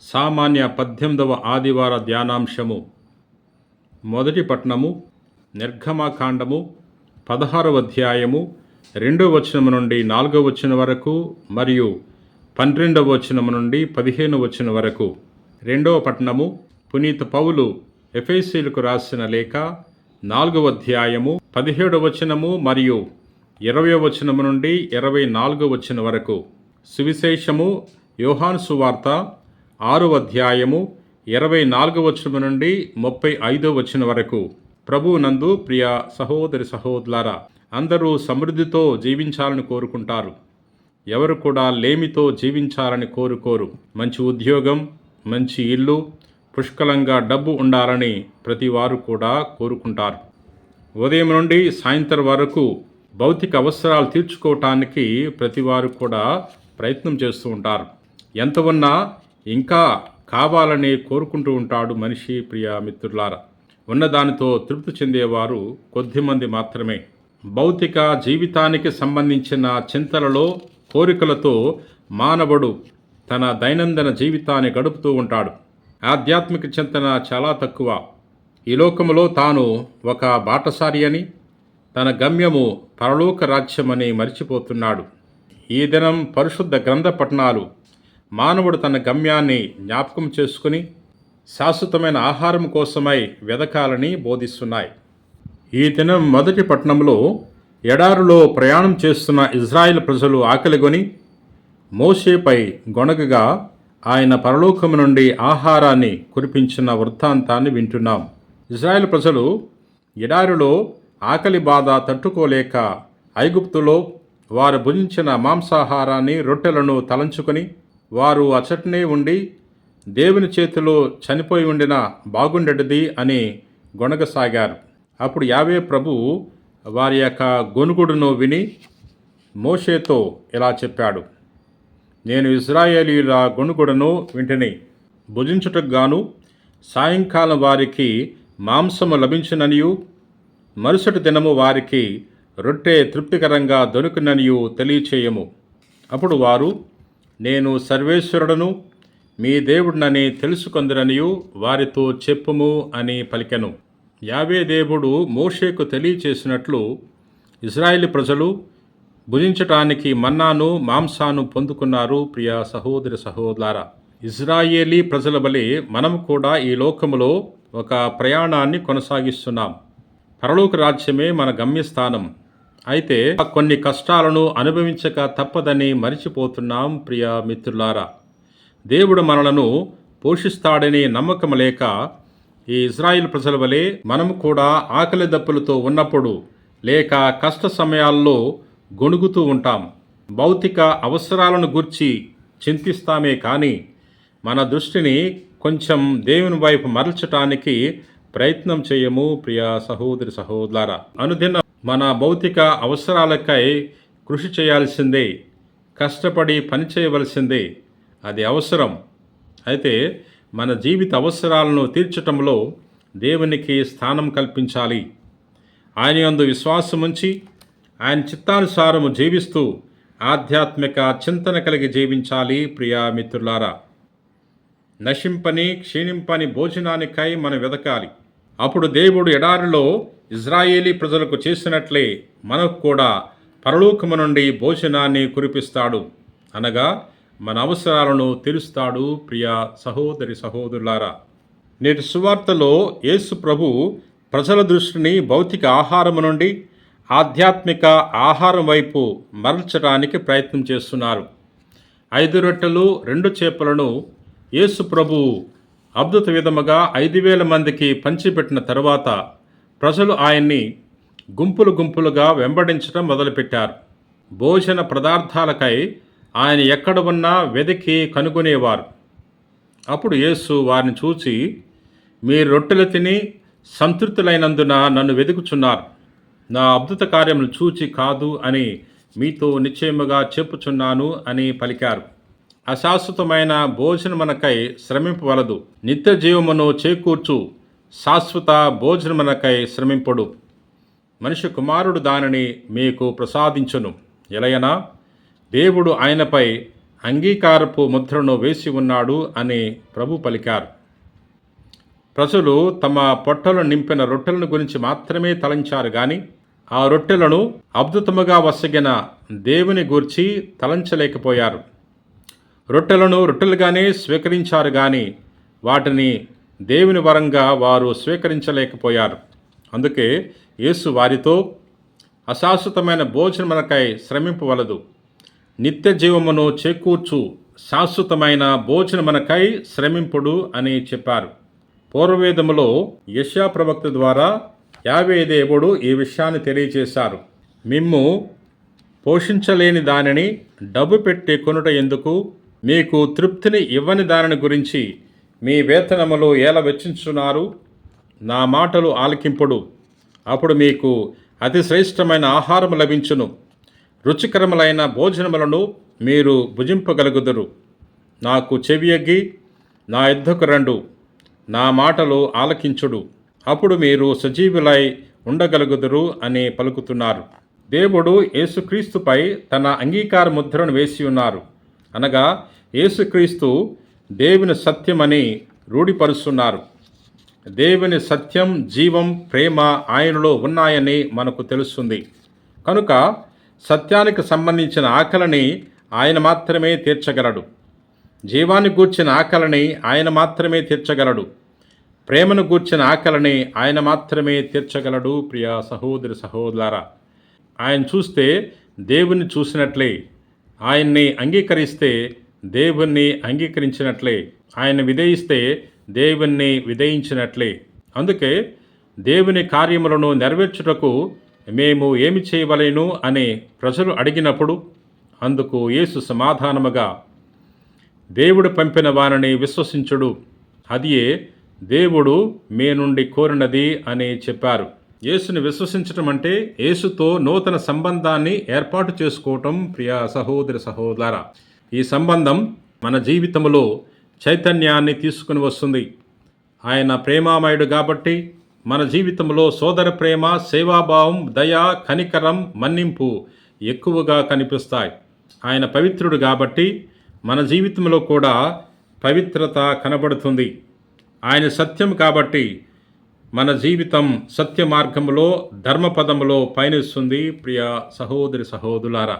సామాన్య పద్దెనిమిదవ ఆదివార ధ్యానాంశము. మొదటి పట్నము నిర్గమకాండము పదహారవ అధ్యాయము రెండవ వచనము నుండి నాలుగవ వచనం వరకు మరియు పన్నెండవ వచనము నుండి పదిహేను వచనం వరకు. రెండవ పట్నము పునీత పౌలు ఎఫ్ఐసీలకు రాసిన లేఖ నాలుగవ అధ్యాయము పదిహేడవ వచనము మరియు ఇరవై వచనము నుండి ఇరవై నాలుగవ వచనం వరకు. సువిశేషము యోహాన్ సువార్త ఆరవ అధ్యాయము ఇరవై నాలుగవ వచనం నుండి ముప్పై ఐదో వచనం వరకు. ప్రభువు నందు ప్రియ సహోదరి సహోదరులారా అందరూ సమృద్ధితో జీవించాలని కోరుకుంటారు. ఎవరు కూడా లేమితో జీవించాలని కోరుకోరు. మంచి ఉద్యోగం మంచి ఇల్లు పుష్కలంగా డబ్బు ఉండాలని ప్రతి వారు కూడా కోరుకుంటారు. ఉదయం నుండి సాయంత్రం వరకు భౌతిక అవసరాలు తీర్చుకోవటానికి ప్రతి వారు కూడా ప్రయత్నం చేస్తూ ఉంటారు. ఎంత ఉన్నా ఇంకా కావాలని కోరుకుంటూ ఉంటాడు మనిషి ప్రియ మిత్రులారా. ఉన్నదానితో తృప్తి చెందేవారు కొద్దిమంది మాత్రమే. భౌతిక జీవితానికి సంబంధించిన చింతలలో కోరికలతో మానవుడు తన దైనందిన జీవితాన్ని గడుపుతూ ఉంటాడు. ఆధ్యాత్మిక చింతన చాలా తక్కువ. ఈ లోకములో తాను ఒక బాటసారి అని తన గమ్యము పరలోక రాజ్యమని మరిచిపోతున్నాడు. ఈ దినం పరిశుద్ధ గ్రంథ పఠనాలు మానవుడు తన గమ్యాన్ని జ్ఞాపకం చేసుకుని శాశ్వతమైన ఆహారం కోసమై వెదకాలని బోధిస్తున్నాయి. ఈ దినం మొదటి పట్టణంలో ఎడారులో ప్రయాణం చేస్తున్న ఇజ్రాయెల్ ప్రజలు ఆకలిగొని మోషేపై గొణగగా ఆయన పరలోకము నుండి ఆహారాన్ని కురిపించిన వృత్తాంతాన్ని వింటున్నాం. ఇజ్రాయెల్ ప్రజలు ఎడారిలో ఆకలి బాధ తట్టుకోలేక ఐగుప్తులో వారు భుజించిన మాంసాహారాన్ని రొట్టెలను తలంచుకొని వారు అచటనే ఉండి దేవుని చేతిలో చనిపోయి ఉండిన బాగుండేటిది అని గొణగసాగారు. అప్పుడు యావే ప్రభు వారి యొక్క గొనుగుడును విని మోషేతో ఇలా చెప్పాడు నేను ఇజ్రాయేలీల గొనుగుడను వింటిని. భుజించుటకు గాను సాయంకాలం వారికి మాంసము లభించిననియు. మరుసటి దినము వారికి రొట్టె తృప్తికరంగా దొరికిననియు తెలియచేయము. అప్పుడు వారు నేను సర్వేశ్వరుడను మీ దేవుడినని తెలుసుకొందరనియు వారితో చెప్పుము అని పలికెను. యావే దేవుడు మోషేకు తెలియచేసినట్లు ఇజ్రాయేలీ ప్రజలు భుజించటానికి మన్నాను మాంసాను పొందుకున్నారు ప్రియ సహోదరి సహోదర ఇజ్రాయేలీ ప్రజల బలి మనం కూడా ఈ లోకములో ఒక ప్రయాణాన్ని కొనసాగిస్తున్నాం. పరలోక రాజ్యమే మన గమ్యస్థానం. అయితే కొన్ని కష్టాలను అనుభవించక తప్పదని మరిచిపోతున్నాం ప్రియ మిత్రులారా. దేవుడు మనలను పోషిస్తాడని నమ్మకం లేక ఈ ఇజ్రాయిల్ ప్రజల వలె మనము కూడా ఆకలి దప్పులతో ఉన్నప్పుడు లేక కష్ట సమయాల్లో గొణుగుతూ ఉంటాం. భౌతిక అవసరాలను గుర్చి చింతిస్తామే కానీ మన దృష్టిని కొంచెం దేవుని వైపు మరల్చటానికి ప్రయత్నం చేయము ప్రియ సహోదరి సహోదర అనుదిన మన భౌతిక అవసరాలకై కృషి చేయాల్సిందే కష్టపడి పని చేయవలసిందే. అది అవసరం. అయితే మన జీవిత అవసరాలను తీర్చటంలో దేవునికి స్థానం కల్పించాలి. ఆయన యందు విశ్వాసముంచి ఆయన చిత్తానుసారము జీవిస్తూ ఆధ్యాత్మిక చింతన కలిగి జీవించాలి ప్రియా మిత్రులారా. నశింపని క్షీణింపని భోజనానికై మనం వెదకాలి. అప్పుడు దేవుడు ఎడారిలో ఇజ్రాయేలీ ప్రజలకు చేసినట్లే మనకు కూడా పరలోకము నుండి భోజనాన్ని కురిపిస్తాడు. అనగా మన అవసరాలను తీరుస్తాడు ప్రియ సహోదరి సహోదరులారా. నేటి సువార్తలో యేసు ప్రభు ప్రజల దృష్టిని భౌతిక ఆహారము నుండి ఆధ్యాత్మిక ఆహారం వైపు మరల్చడానికి ప్రయత్నం చేస్తున్నారు. ఐదు రొట్టెలు రెండు చేపలను యేసు ప్రభు అద్భుత విధముగా ఐదు వేల మందికి పంచిపెట్టిన తర్వాత ప్రజలు ఆయన్ని గుంపులు గుంపులుగా వెంబడించడం మొదలుపెట్టారు. భోజన పదార్థాలకై ఆయన ఎక్కడ ఉన్నా వెతికి కనుగొనేవారు. అప్పుడు యేసు వారిని చూచి మీ రొట్టెలు తిని సంతృప్తులైనందున నన్ను వెతుకుచున్నారు నా అద్భుత కార్యములు చూచి కాదు అని మీతో నిశ్చయముగా చెప్పుచున్నాను అని పలికారు. అశాశ్వతమైన భోజనమునకై శ్రమింపవలదు. నిత్య జీవమును చేకూర్చు. శాశ్వత భోజనమనకై శ్రమింపడు. మనిషి కుమారుడు దానిని మీకు ప్రసాదించును. ఎలయనా దేవుడు ఆయనపై అంగీకారపు ముద్రను వేసి ఉన్నాడు అని ప్రభు పలికారు. ప్రజలు తమ పొట్టలు నింపిన రొట్టెలను గురించి మాత్రమే తలంచారు గాని ఆ రొట్టెలను అద్భుతముగా వసగిన దేవుని గూర్చి తలంచలేకపోయారు. రొట్టెలను రొట్టెలుగానే స్వీకరించారు గాని వాటిని దేవుని వరంగా వారు స్వీకరించలేకపోయారు. అందుకే యేసు వారితో అశాశ్వతమైన భోజనమునకై శ్రమింపవలదు. నిత్య జీవమును చేకూర్చు శాశ్వతమైన భోజనమునకై శ్రమింపుడు అని చెప్పారు. పూర్వవేదములో యశా ప్రవక్త ద్వారా యావే దేవుడు ఈ విషయాన్ని తెలియజేశారు. మిమ్ము పోషించలేని దానిని డబ్బు పెట్టి కొనుట ఎందుకు? మీకు తృప్తిని ఇవ్వని దానిని గురించి మీ వేతనములు ఎలా వెచ్చించున్నారు నా మాటలు ఆలకింపుడు. అప్పుడు మీకు అతి శ్రేష్టమైన ఆహారం లభించును. రుచికరములైన భోజనములను మీరు భుజింపగలుగుదురు. నాకు చెవియగ్గి నా యుద్ధకు రండు. నా మాటలు ఆలకించుడు. అప్పుడు మీరు సజీవులై ఉండగలుగుదురు అని పలుకుతున్నారు. దేవుడు యేసుక్రీస్తుపై తన అంగీకార ముద్రను వేసి ఉన్నారు. అనగా యేసుక్రీస్తు దేవుని సత్యమని రూఢిపరుస్తున్నారు. దేవుని సత్యం జీవం ప్రేమ ఆయనలో ఉన్నాయని మనకు తెలుస్తుంది. కనుక సత్యానికి సంబంధించిన ఆకలిని ఆయన మాత్రమే తీర్చగలడు. జీవాన్ని గూర్చిన ఆకలిని ఆయన మాత్రమే తీర్చగలడు. ప్రేమను గూర్చిన ఆకలిని ఆయన మాత్రమే తీర్చగలడు ప్రియ సహోదరి సహోదరా ఆయన చూస్తే దేవుని చూసినట్లే. ఆయన్ని అంగీకరిస్తే దేవుణ్ణి అంగీకరించినట్లే. ఆయన విధేయిస్తే దేవుణ్ణి విధేయించినట్లే. అందుకే దేవుని కార్యములను నెరవేర్చుటకు మేము ఏమి చేయవలేను అని ప్రజలు అడిగినప్పుడు అందుకు యేసు సమాధానముగా దేవుడు పంపిన వారిని విశ్వసించుడు. అదియే దేవుడు మీ నుండి కోరినది అని చెప్పారు. యేసుని విశ్వసించటం అంటే యేసుతో నూతన సంబంధాన్ని ఏర్పాటు చేసుకోవటం ప్రియ సహోదరి సహోదర ఈ సంబంధం మన జీవితంలో చైతన్యాన్ని తీసుకుని వస్తుంది. ఆయన ప్రేమామయుడు కాబట్టి మన జీవితంలో సోదర ప్రేమ సేవాభావం దయ కనికరం మన్నింపు ఎక్కువగా కనిపిస్తాయి. ఆయన పవిత్రుడు కాబట్టి మన జీవితంలో కూడా పవిత్రత కనబడుతుంది. ఆయన సత్యం కాబట్టి మన జీవితం సత్య మార్గములో ధర్మపదములో పయనిస్తుంది. ప్రియ సహోదరి సహోదరులారా